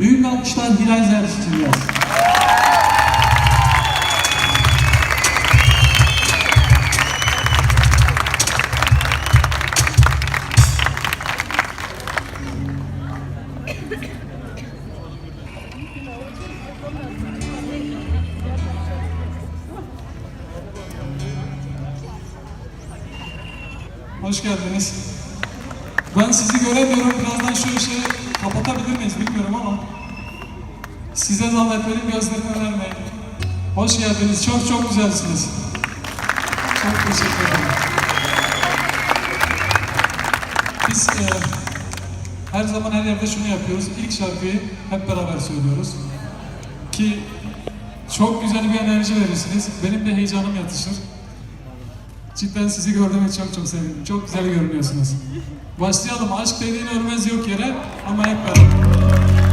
Büyük alkışlar Hilal Zerdiş için gelsin. Hoş geldiniz. Ben sizi göremiyorum. Birazdan şu ışığı kapatabilir miyiz bilmiyorum ama size zahmet verin gözlerime vermeyin. Hoş geldiniz. Çok çok güzelsiniz. Çok teşekkür ederim. Biz e, her zaman her yerde şunu yapıyoruz. İlk şarkıyı hep beraber söylüyoruz. Ki çok güzel bir enerji verirsiniz. Benim de heyecanım yatışır. Cidden sizi gördüğüme çok çok sevindim. Çok güzel görünüyorsunuz. Başlayalım. Aşk dediğin ölmez yok yere ama hep beraber.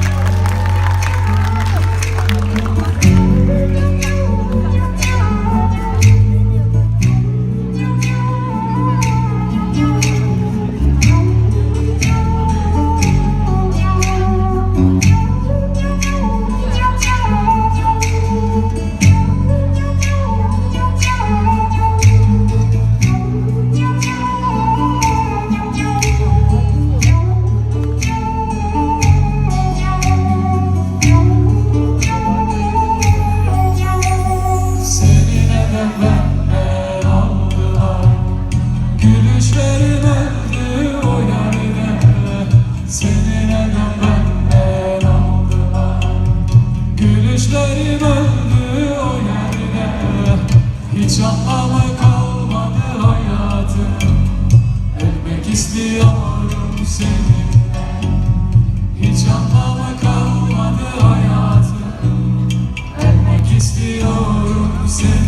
İstiyorum seninle Hiç anlamı kalmadı hayatım. Ölmek istiyorum seninle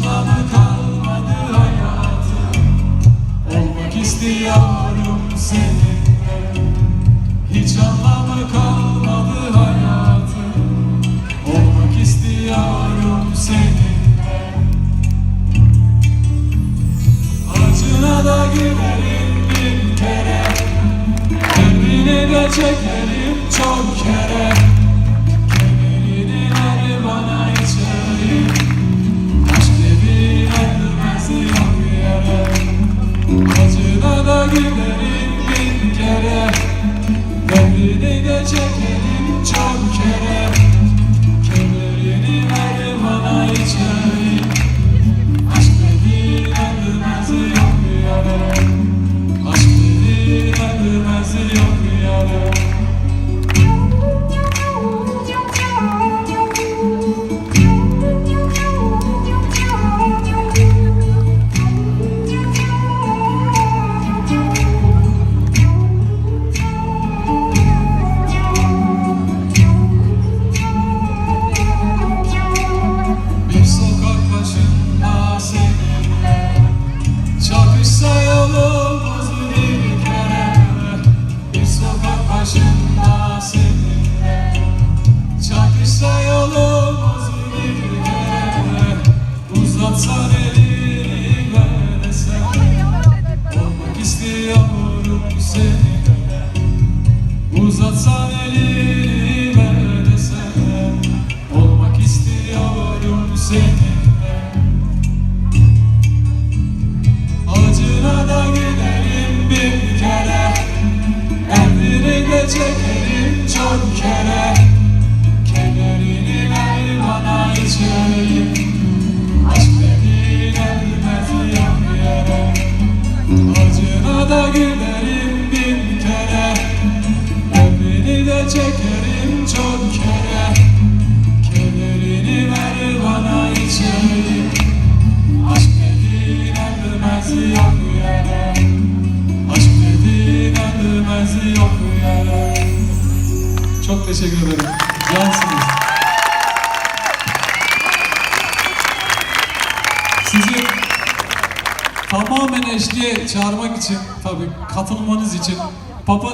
anlamı kalmadı hayatım. Olmak istiyorum seninle Hiç anlamı kalmadı hayatım. Olmak istiyorum seninle Acına da gülerim kere. Kendine de çekerim çok kere Acına da gülerim bin kere. Kendini de çekerim çok kere Basar elime desen Olmak istiyorum seninle Uzatsan elime desen Olmak istiyorum seninle Acına da gidelim bir kere. Emrini de çekelim çok kere. teşekkür ederim. Cansınız. Sizi tamamen eşliğe çağırmak için, tabii katılmanız için papatya